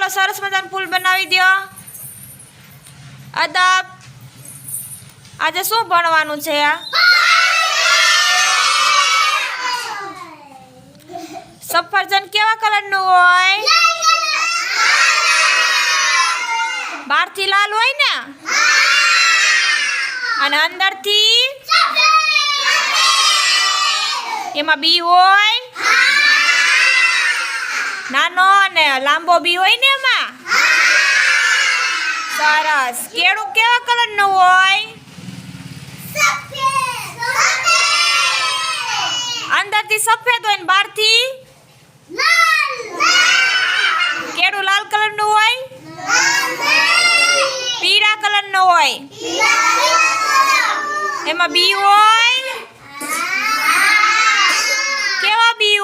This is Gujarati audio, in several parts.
ચાલો સરસ મજાનું ફૂલ બનાવી દો અદબ. આજે શું ભણવાનું છે આ? સફરજન કેવા કલરનું હોય? બહારથી લાલ હોય ને? અને અંદરથી? એમાં બી હોય? નાનો અને લાંબો બી હોય ને એમાં? સરસ. કેળું કેવા કલરનું હોય? અંદરથી સફેદ હોય ને બહારથી? કેળું લાલ કલરનું હોય? પીળા કલરનું હોય? એમાં બી હોય કેવા બી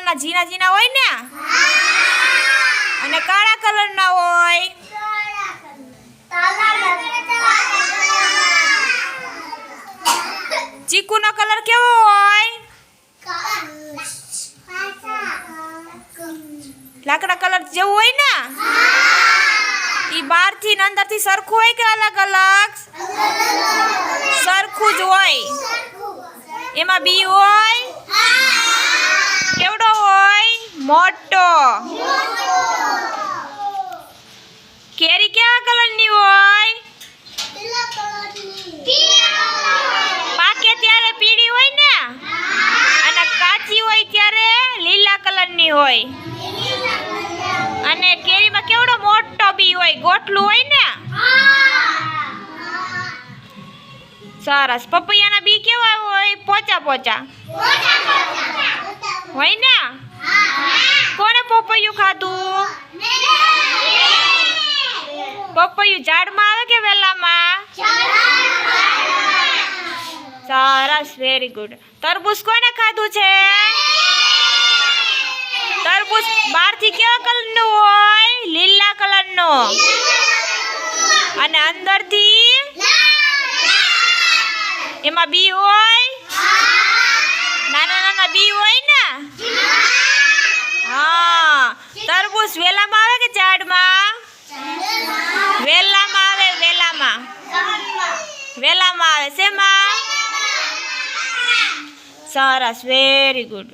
હોય જીના ઝીણા હોય ને? અને કાળા કલરના હોય. ચીકુનો કલર કેવો હોય? લાકડા કલર જેવું હોય ને? ઈ બહારથી ને અંદરથી સરખું હોય કે અલગ અલગ? સરખું જ હોય. એમાં બી હોય? કેવડો મોટો. કેરી કેવા કલરની હોય? પાકે ત્યારે પીળી હોય ને? અને કાચી હોય ત્યારે લીલા કલરની હોય. અને કેરીમાં કેવડો મોટો બી હોય? ગોટલું હોય ને? સરસ. પપૈયાના બી કેવા હોય? પોચા પોચા. હોય ને? પપૈયું ખાધું? પપૈયું ઝાડમાં આવે કે વેલામાં? સરસ વેરી ગુડ તરબૂચ કોને ખાધું છે? તરબૂચ બહારથી કેવા કલરનું હોય? લીલા કલરનું. અને અંદરથી? એમાં બી હોય? નાના નાના બી હોય ને હા તરબૂચ વેલામાં આવે કે ઝાડમાં વેલામાં આવે વેલામાં વેલામાં આવે સરસ વેરી ગુડ